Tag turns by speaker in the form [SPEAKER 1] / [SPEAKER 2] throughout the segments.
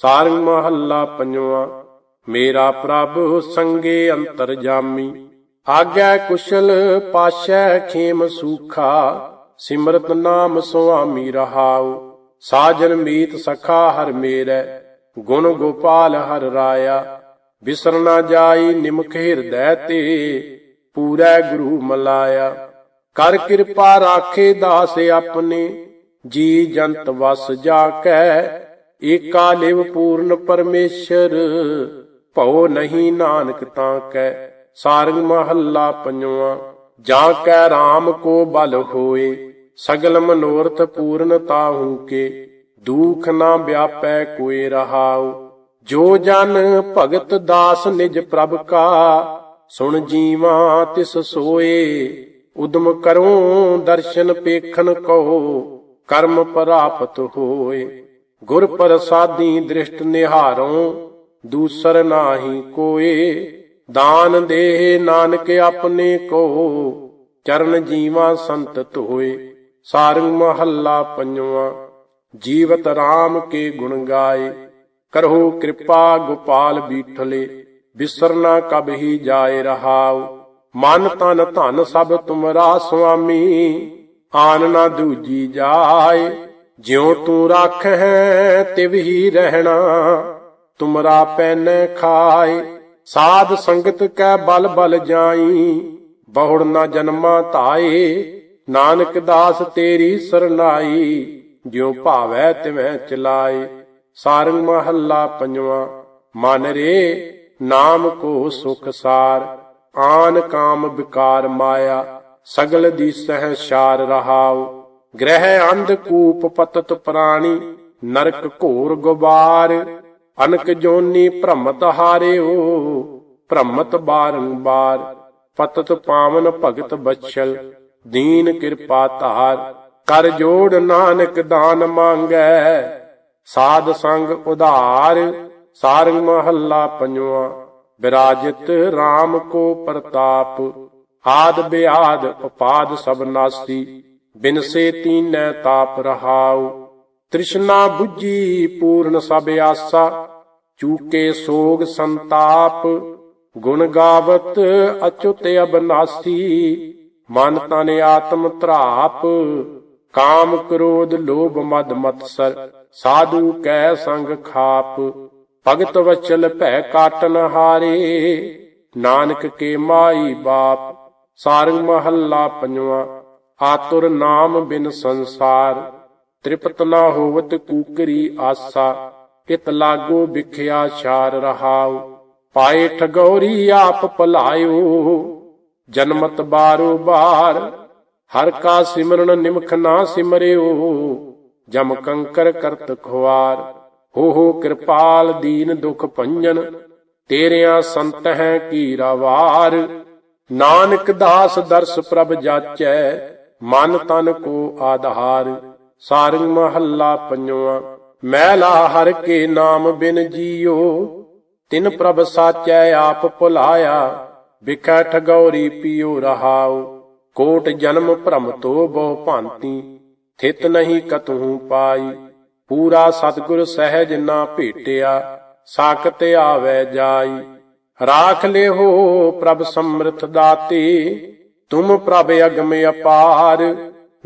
[SPEAKER 1] ਸਾਰੰਗ ਮਹੱਲਾ ਪੰਜਵਾਂ, ਮੇਰਾ ਪ੍ਰਭ ਸੰਗੇ ਅੰਤਰ ਜਾਮੀ। ਆਗੈ ਕੁਸ਼ਲ ਪਾਸ਼ੈ ਖੇਮ ਸੂਖਾ, ਸਿਮਰਤ ਨਾਮ ਸੁਆਮੀ ਰਹਾਉ। ਸਾਜਨ ਮੀਤ ਸਖਾ ਹਰ ਮੇਰੈ, ਗੁਣ ਗੋਪਾਲ ਹਰ ਰਾਇਆ। ਬਿਸਰ ਨਾ ਜਾਈ ਨਿਮਖ ਹਿਰਦੈ ਤੇ, ਪੂਰੈ ਗੁਰੂ ਮਲਾਇਆ। ਕਰ ਕਿਰਪਾ ਰਾਖੇ ਦਾਸ ਆਪਣੇ, ਜੀ ਜੰਤ ਵਸ ਜਾ ਕੈ ਏਕਾ ਲਿਵ ਪੂਰਨ ਪਰਮੇਸ਼ਰ, ਭਉ ਨਹੀਂ ਨਾਨਕ ਤਾਂ ਕੈ, ਸਾਰੰਗ ਮਹੱਲਾ ਪੰਜਵਾਂ, ਜਾਂ ਕੈ RAM ਕੋ ਬਲ ਹੋਏ, ਸਗਲ ਮਨੋਰਥ ਪੂਰਨ ਤਾਹੂ ਕੇ, ਦੁਖ ਨਾ ਵਿਆਪੈ ਕੋਏ ਰਹਾਉ। ਜੋ ਜਨ ਭਗਤ ਦਾਸ ਨਿਜ ਪ੍ਰਭ ਕਾ, ਸੁਣ ਜੀਵਾ ਤਿਸ ਸੋਏ, ਉਦਮ ਕਰੋ ਦਰਸ਼ਨ ਪੇਖਣ ਕੋ ਕਰਮ ਪ੍ਰਾਪਤ ਹੋਏ। ਗੁਰ ਪ੍ਰਸਾਦੀ ਦ੍ਰਿਸ਼ਟ ਨਿਹਾਰੋ, ਦੂਸਰ ਨਾਹੀ ਕੋਏ। ਦਾਨ ਦੇ ਨਾਨਕ ਆਪਣੇ ਕੋ, ਚਰਨ ਜੀਵਾ ਸੰਤ ਹੋਏ ਸਾਰੰਗ ਮਹੱਲਾ ਪੰਜਵਾਂ, ਜੀਵਤ RAM ਕੇ ਗੁਣ ਗਾਏ। ਕਰਹੁ ਕਿਰਪਾ ਗੋਪਾਲ ਬੀਠਲੇ ਬਿਸਰਨਾ ਕਬ ਹੀ ਜਾਏ ਰਹਾਉ। ਮਨ ਤਨ ਧਨ ਸਭ ਤੁਮਰਾ ਸੁਆਮੀ, ਆਨ ਨਾ ਦੂਜੀ ਜਾਏ। ਜਿਉ ਤੂੰ ਰੱਖ ਹੈ ਤਿਵ ਹੀ ਰਹਿਣਾ, ਤੁਮਰਾ ਪੈਨ ਖਾਏ, ਸਾਧ ਸੰਗਤ ਕੈ ਬਲ ਬਲ ਜਾਈ, ਬਹੁੜ ਨਾ ਜਨਮਾ ਧਾਏ, ਨਾਨਕ ਦਾਸ ਤੇਰੀ ਸਰਨਾਈ, ਜਿਉ ਭਾਵੈ ਤਿਵੈ ਚਲਾਏ, ਸਾਰੰਗ ਮਹੱਲਾ ਪੰਜਵਾਂ, ਮਨ ਰੇ ਨਾਮ ਕੋ ਸੁਖ ਸਾਰ, ਆਨ ਕਾਮ ਵਿਕਾਰ ਮਾਇਆ, ਸਗਲ ਦੀ ਸਹਿ ਸ਼ਾਰ ਰਹਾਉ। ਗ੍ਰਹਿ ਅੰਧ ਕੂਪ ਪਤਤ ਪ੍ਰਾਣੀ, ਨਰਕ ਘੋਰ ਗੁਬਾਰ, ਅਨਕ ਜੋਨੀ ਭ੍ਰਮਤ ਹਾਰਿਓ, ਭ੍ਰਮਤ ਬਾਰੰਬਾਰ ਪਤਤ ਪਾਵਨ ਭਗਤ ਬਛਲ, ਦੀਨ ਕਿਰਪਾ ਧਾਰ, ਕਰ ਜੋੜ ਨਾਨਕ ਦਾਨ ਮੰਗੈ, ਸਾਧ ਸੰਗ ਉਧਾਰ, ਸਾਰੰਗ ਮਹੱਲਾ ਪੰਜਵਾਂ, ਬਿਰਾਜਿਤ RAM ਕੋ ਪ੍ਰਤਾਪ, ਆਦ ਬਿਆਦ ਉਪਾਦ ਸਭ ਨਾਸੀ। ਬਿਨਸੇ ਤੀਨੈ ਤਾਪ ਰਹਾਉ, ਤ੍ਰਿਸ਼ਨਾ 부ਜੀ ਪੂਰਨ ਸਭ ਆਸਾ, ਚੂਕੇ ਸੋਗ ਸੰਤਾਪ, ਗੁਣ ਗਾਵਤ ਅਚੁਤ ਅਬਨਾਸੀ, ਮਨ ਤਨ ਆਤਮ ਧਰਾਪ, ਕਾਮ ਕ੍ਰੋਧ ਲੋਭ ਮਦ ਮਤਸਰ, ਸਾਧੂ ਕੈ ਸੰਗ ਖਾਪ, ਭਗਤ ਵਚਲ ਭੈ ਕਾਟਨ ਹਾਰੇ, ਨਾਨਕ ਕੇ ਮਾਈ ਬਾਪ, ਸਾਰੰਗ ਮਹੱਲਾ ਪੰਜਵਾਂ। ਆਤੁਰ ਨਾਮ ਬਿਨ ਸੰਸਾਰ, ਤ੍ਰਿਪਤ ਨਾ ਹੋਵਤ ਕੂਕਰੀ ਆਸਾ, ਇਤ ਲਾਗੋ ਵਿਖਿਆ ਛਾਰ ਰਹਾਉ, ਪਾਏ ਠਗੌਰੀ ਆਪ ਭਲਾਇਓ, ਜਨਮਤ ਬਾਰੋ ਬਾਰ, ਹਰ ਕਾ ਸਿਮਰਨ ਨਿਮਖ ਨਾ ਸਿਮਰਿਓ, ਜਮ ਕੰਕਰ ਕਰਤ ਖੁਆਰ, ਹੋ ਹੋ ਕਿਰਪਾਲ ਦੀਨ ਦੁਖ ਭੰਜਨ, ਤੇਰਿਆਂ ਸੰਤ ਹੈ ਕੀ ਵਾਰ ਨਾਨਕ ਦਾਸ ਦਰਸ ਪ੍ਰਭ ਜਾਚੈ ਮਨ ਤਨ ਕੋ ਆਧਾਰ ਸਾਰੰਗ ਮਹੱਲਾ ਪੰਜਵਾਂ। ਮੈਲਾ ਹਰ ਕੇ ਨਾਮ ਬਿਨ ਜੀਓ, ਤਿਨ ਪ੍ਰਭ ਸਾਚੈ ਆਪ ਭੁਲਾਇਆ, ਵਿਖੈ ਠਗੌਰੀ ਪਿਓ ਰਹਾਉ। ਕੋਟ ਜਨਮ ਭ੍ਰਮ ਤੋ ਬਹੁ ਭਾਂਤੀ, ਥਿਤ ਨਹੀਂ ਕਤਹੂ ਪਾਈ। ਪੂਰਾ ਸਤਿਗੁਰ ਸਹਿਜ ਨਾ ਭੇਟਿਆ, ਸਾਖਤ ਆਵੈ ਜਾਈ। ਰਾਖ ਲਿਓ ਪ੍ਰਭ ਸਮਰਥ ਦਾਤੇ ਤੁਮ ਪ੍ਰਭ ਅਗਮ ਅਪਾਰ।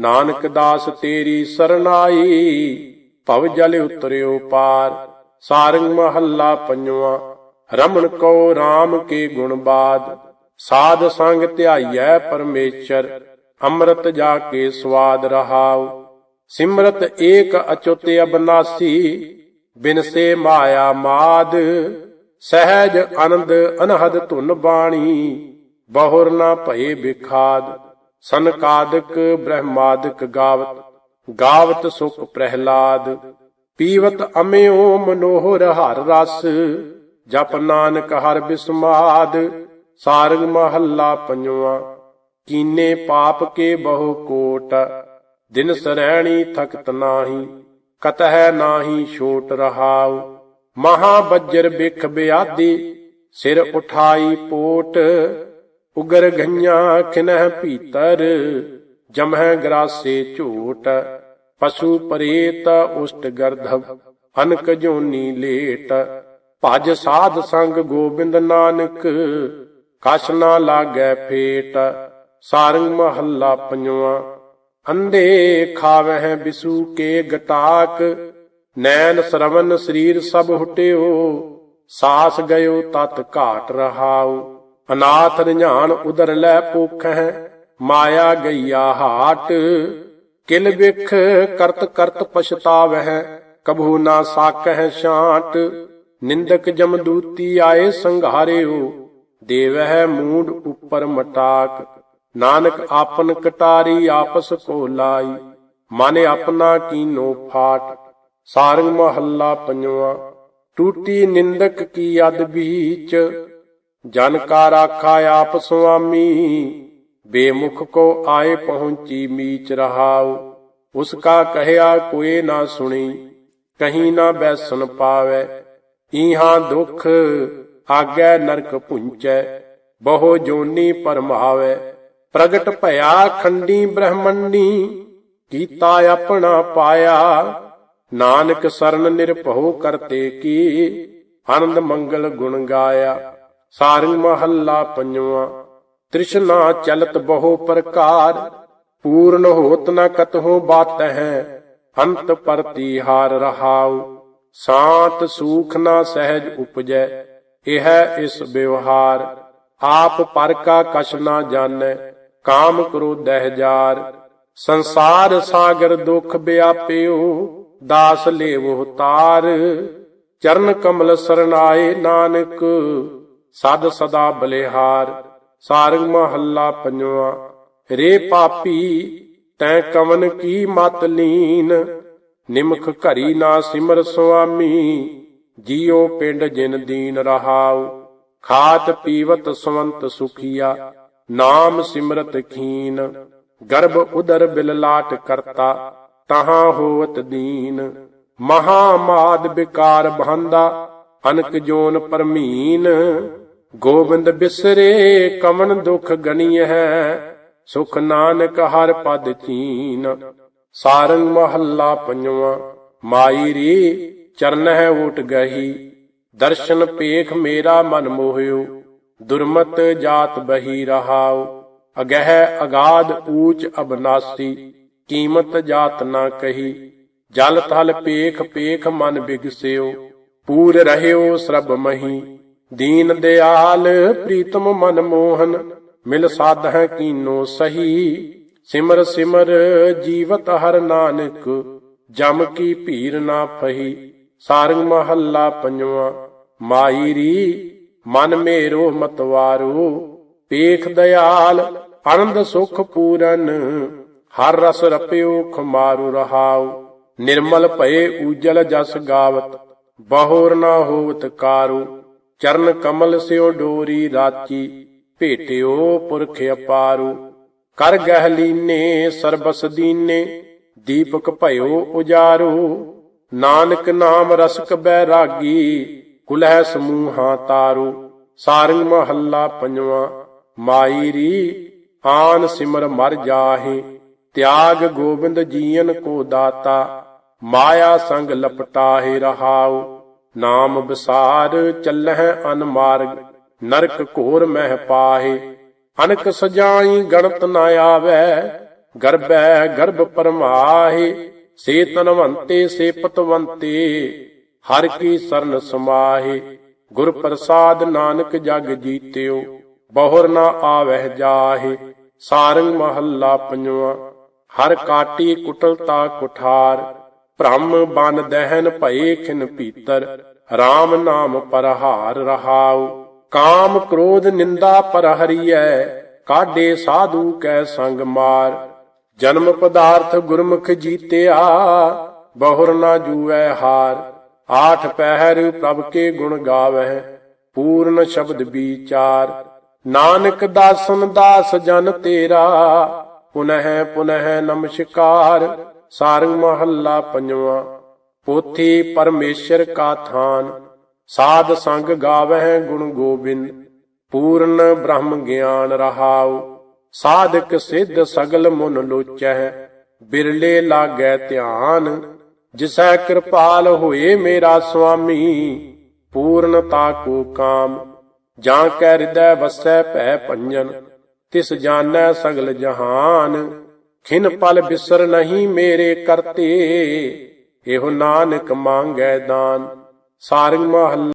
[SPEAKER 1] ਨਾਨਕ ਦਾਸ ਤੇਰੀ ਸਰਨਾਈ ਭਵ ਜਲ ਉਤਰਿਓ ਪਾਰ। ਸਾਰੰਗ ਮਹੱਲਾ ਪੰਜਵਾਂ ਰਮਨ ਕੋ RAM ਕੇ ਗੁਣ ਬਾਦ। ਸਾਧ ਸੰਗ ਧਿਆਈਐ ਪਰਮੇਸ਼ਰ, ਅੰਮ੍ਰਿਤ ਜਾ ਕੇ ਸਵਾਦ ਰਹਾਉ। ਸਿਮਰਤ ਏਕ ਅਚੁੱਤ ਅਬਨਾਸੀ ਬਿਨਸੇ ਮਾਇਆ ਮਾਦ। ਸਹਿਜ ਆਨੰਦ ਅਨਹਦ ਧੁਨ ਬਾਣੀ। ਬਹੁਰ ਨਾ ਭਏ ਬਿਖਾਦ ਸਨਕਾਦਿਕ ਬ੍ਰਹਮਾਦਿਕ ਗਾਵਤ ਗਾਵਤ ਸੁਖ ਪ੍ਰਹਿਲਾਦ, ਪੀਵਤ ਅਮਿਓ ਮਨੋਹਰ ਹਰ ਰਸ, ਜਪ ਨਾਨਕ ਹਰ ਬਿਸਮਾਦ, ਸਾਰਗ ਮਹੱਲਾ ਪੰਜਵਾਂ, ਕੀਨੇ ਪਾਪ ਕੇ ਬਹੁ ਕੋਟ, ਦਿਨ ਸਰੈਣੀ ਥਕਤ ਨਾਹੀ, ਕਤਹਿ ਨਾਹੀ ਛੋਟ ਰਹਾਉ, ਮਹਾ ਬੱਜਰ ਬਿਖ ਬਿਆਦੀ ਸਿਰ ਉਠਾਈ ਪੋਟ ਉਗਰ ਗਈਆਂ ਖਿਨਹ ਭੀਤਰ, ਜਮਹਿ ਗਰਾਸੇ ਝੂਟ ਪਸ਼ੂ ਪਰੇਤ ਉਸ਼ਟ ਗਰਧਵ ਅਨਕ ਜੋਨੀ ਲੇਟ। ਭਜ ਸਾਧ ਸੰਗ ਗੋਬਿੰਦ ਨਾਨਕ, ਕਛ ਨਾ ਲਾਗੈ ਫੇਟ। ਸਾਰੰਗ ਮਹੱਲਾ ਪੰਜਵਾ, ਅੰਧੇ ਖਾਵਹਿ ਬਿਸੂ ਕੇ ਗਟਾਕ। ਨੈਣ ਸਰਵਨ ਸਰੀਰ ਸਭ ਹੁਟਿਓ, ਸਾਸ ਗਇਓ ਤਤ ਘਾਟ ਰਹਾਉ। ਅਨਾਥ ਨਿਝਾਨ ਉਦਰ ਲੈ ਪੋਖੈ ਮਾਇਆ ਗਈਆ ਹਾਟ। ਕਿਲ ਵਿਖ ਕਰਤ ਕਰਤ ਪਛਤਾਵਹਿ, ਕਭੂ ਨਾ ਸਾਕਹਿ ਛਾਂਟ। ਨਿੰਦਕ ਜਮਦੂਤੀ ਆਏ ਸੰਘਾਰਿਓ, ਦੇਵਹਿ ਮੂਡ ਉੱਪਰ ਮਟਾਕ। ਨਾਨਕ ਆਪਨ ਕਟਾਰੀ ਆਪਸ ਕੋ ਲਾਈ, ਮਨ ਆਪਣਾ ਕੀਨੋ ਫਾਟ। ਸਾਰੰਗ ਮਹੱਲਾ ਪੰਜਵਾ, ਟੂਟੀ ਨਿੰਦਕ ਕੀ ਅਦ ਬੀਚ। ਜਨ ਕਾ ਰਾਖਾ ਆਪ ਸੁਆਮੀ, ਬੇਮੁਖ ਕੋ ਆਏ ਪਹੁੰਚੀ ਮੀਚ ਰਹਾਉ। ਉਸ ਕਾ ਕਹਿਆ ਕੋਏ ਨਾ ਸੁਣੀ, ਕਹੀਂ ਨਾ ਬੈਸਨ ਪਾਵੇ। ਈਹਾਂ ਦੁਖ ਆਗੈ ਨਰਕ ਪੁੰਚੈ ਬਹੁ ਜੋਨੀ ਪਰਮਾਵੇ। ਪ੍ਰਗਟ ਭਇਆ ਖੰਡੀ ਬ੍ਰਹਮੰਡੀ, ਕੀਤਾ ਆਪਣਾ ਪਾਇਆ। ਨਾਨਕ ਸਰਨ ਨਿਰਭਉ ਕਰਤੇ ਕੀ, ਆਨੰਦ ਮੰਗਲ ਗੁਣ ਗਾਇਆ। ਸਾਰੰਗ ਮਹੱਲਾ ਪੰਜਵਾ। ਤ੍ਰਿਸ਼ਨਾ ਚਲਤ ਬਹੁ ਪ੍ਰਕਾਰ, ਪੂਰਨ ਹੋਤ ਨ ਕਤਹੁ ਬਾਤ ਹੈ ਅੰਤ ਪਰਤੀ ਹਾਰ ਰਹਾਉ, ਸਾਤ ਸੂਖ ਨਾ ਸਹਿਜ ਉਪਜੈ, ਇਹ ਇਸ ਵਿਵਹਾਰ, ਆਪ ਪਰ ਕਾ ਕਛ ਨਾ ਜਾਣੈ, ਕਾਮ ਕ੍ਰੋਧਹਿ ਜਾਰ ਸੰਸਾਰ ਸਾਗਰ ਦੁਖ ਵਿਆਪਿਓ, ਦਾਸ ਲੇਵੋ ਤਾਰ, ਚਰਨ ਕਮਲ ਸਰਨਾਏ ਨਾਨਕ ਸਦ ਸਦਾ ਬਲਿਹਾਰ, ਸਾਰੰਗ ਮਹੱਲਾ ਪੰਜਵਾ। ਰੇ ਪਾਪੀ, ਤੈ ਕਵਨ ਕੀ ਮਤ ਲੀਨ? ਨਿਮਖ ਘਰੀ ਨਾ ਸਿਮਰ ਸੁਆਮੀ, ਜੀਉ ਪਿੰਡ ਜਿਨ ਦੀਨ ਰਹਾਉ। ਖਾਤ ਪੀਵਤ ਸਵੰਤ ਸੁਖੀਆ, ਨਾਮ ਸਿਮਰਤ ਖੀਨ। ਗਰਭ ਉਦਰ ਬਿਲਲਾਟ ਕਰਤਾ, ਤਹਾਂ ਹੋਵਤ ਦੀਨ। ਮਹਾ ਮਾਦ ਵਿਕਾਰ ਬਹੰਦਾ ਅਨਕ ਜੋਨ ਪਰਮੀਨ। ਗੋਬਿੰਦ ਬਿਸਰੇ ਕਮਨ ਦੁਖ ਗਣੀ ਹੈ, ਸੁਖ ਨਾਨਕ ਹਰ ਪਦ ਚੀਨ। ਸਾਰੰਗ ਮਹੱਲਾ ਪੰਜਵਾ, ਮਾਈ ਰੀ ਚਰਨ ਹੈ ਊਟ ਗਹੀ। ਦਰਸ਼ਨ ਪੇਖ ਮੇਰਾ ਮਨ ਮੋਹਿਓ, ਦੁਰਮਤ ਜਾਤ ਬਹੀ ਰਹਾਉ ਅਗਹਿ ਅਗਾਧ ਊਚ ਅਬਨਾਸੀ, ਕੀਮਤ ਜਾਤ ਨਾ ਕਹੀ। ਜਲ ਥਲ ਪੇਖ ਪੇਖ ਮਨ ਬਿਗਸਿਓ, ਪੂਰ ਰਹਿਓ ਸਰਬ ਮਹੀ। ਦੀਨ ਦਿਆਲ ਪ੍ਰੀਤਮ ਮਨ ਮੋਹਨ, ਮਿਲ ਸਾਧਹਿ ਕੀਨੋ ਸਹੀ। ਸਿਮਰ ਸਿਮਰ ਜੀਵਤ ਹਰ ਨਾਨਕ, ਜਮ ਕੀ ਭੀਰ ਨਾ ਫਹੀ। ਸਾਰੰਗ ਮਹੱਲਾ ਪੰਜਵਾ, ਮਾਈ ਰੀ, ਮਨ ਮੇਰੋ ਮਤਵਾਰੋ ਪੇਖ ਦਿਆਲ, ਆਨੰਦ ਸੁਖ ਪੂਰਨ, ਹਰ ਰਸ ਰਪਿਓ ਖਮਾਰੂ ਰਹਾਉ। ਨਿਰਮਲ ਭਏ ਉਜਲ ਜਸ ਗਾਵਤ, ਬਹੁਰ ਨਾ ਹੋਵਤ ਕਾਰੂ। ਚਰਨ ਕਮਲ ਸਿਉ ਡੋਰੀ ਰਾਚੀ, ਭੇਟਿਓ ਪੁਰਖ ਅਪਾਰੂ। ਕਰ ਗਹਿਲੀਨੇ ਸਰਬਸ ਦੀਨੇ, ਦੀਪਕ ਭਇਓ ਉਜਾਰੂ। ਨਾਨਕ ਨਾਮ ਰਸਕ ਬੈਰਾਗੀ, ਕੁਲਹਿ ਸਮੂਹਾਂ ਤਾਰੂ। ਸਾਰੰਗ ਮਹੱਲਾ ਪੰਜਵਾ, ਮਾਈ ਰੀ, ਆਨ ਸਿਮਰ ਮਰ ਜਾਹੇ। ਤਿਆਗ ਗੋਬਿੰਦ ਜੀਨ ਕੋ ਦਾਤਾ, ਮਾਇਆ ਸੰਗ ਲਪਟਾਹੇ ਰਹਾਉ। ਨਾਮ ਵਿਸਾਰ ਚੱਲਹਿ ਅਨਮਾਰਗ ਨਰਕ ਘੋਰ ਮਹਿ ਪਾਹੇ। ਅਨਕ ਸਜਾਈ ਗਣਤ ਨਾ ਆਵੈ, ਗਰਬੈ ਗਰਭ ਪਰਮਾਹੇ। ਸੇ ਤਨਵੰਤੇ ਸੇ ਪਤਵੰਤੇ ਹਰ ਕੀ ਸਰਨ ਸਮਾਹੇ। ਗੁਰ ਪ੍ਰਸਾਦ ਨਾਨਕ ਜਗ ਜੀਤਿਓ, ਬਹੁਰ ਨਾ ਆਵਹਿ ਜਾਹੇ। ਸਾਰੰਗ ਮਹੱਲਾ ਪੰਜਵਾ, ਹਰ ਕਾਟੀ ਕੁਟਲਤਾ ਕੁਠਾਰ। ਭ੍ਰਮ ਬਨ ਦਹਿਨ ਭਏ ਖਿਨ ਪੀਤਰ RAM ਨਾਮ ਪਰਹਾਰ ਰਹਾਉ। ਕਾਮ ਕ੍ਰੋਧ ਨਿੰਦਾ ਪਰ ਹਰੀਐ ਕਾਢੇ ਸਾਧੂ ਕੈ ਸੰਗ ਮਾਰ। ਜਨਮ ਪਦਾਰਥ ਗੁਰਮੁਖ ਜੀਤਿਆ, ਬਹੁਰ ਨਾ ਜੂਐ ਹਾਰ। ਆਠ ਪਹਿਰ ਪ੍ਰਭ ਕੇ ਗੁਣ ਗਾਵਹਿ, ਪੂਰਨ ਸ਼ਬਦ ਵਿਚਾਰ ਨਾਨਕ ਦਾਸਨ ਦਾਸ ਜਨ ਤੇਰਾ, ਪੁਨਹਿ ਪੁਨਹਿ ਨਮਸਕਾਰ। ਸਾਰੰਗ ਮਹੱਲਾ ਪੰਜਵਾ, ਪੋਥੀ ਪਰਮੇਸ਼ਰ ਕਾ ਥਾਨ, ਸਾਧ ਸੰਗ ਗਾਵਹਿ ਗੁਣ ਗੋਬਿੰਦ, ਪੂਰਨ ਬ੍ਰਹਮ ਗਿਆਨ ਰਹਾਉ, ਸਾਧਕ ਸਿੱਧ ਸਗਲ ਮਨ ਲੋਚੈ ਬਿਰਲੇ ਲਾਗੈ ਧਿਆਨ, ਜਿਸੈ ਕਿਰਪਾਲ ਹੋਏ ਮੇਰਾ ਸੁਆਮੀ, ਪੂਰਨਤਾ ਕੋ ਕਾਮ, ਜਾਂ ਕੈ ਹਿਰਦੈ ਵਸੈ ਭੈ ਭੰਜਨ, ਤਿਸ ਜਾਣੈ ਸਗਲ ਜਹਾਨ ਖਿਨ ਪਲ ਬਿਸਰ ਨਹੀਂ ਮੇਰੇ ਕਰਤੇ। ਇਹੋ ਨਾਨਕ ਮੰਗੈ ਦਾਨ। ਸਾਰੰਗ ਮਹੱਲਾ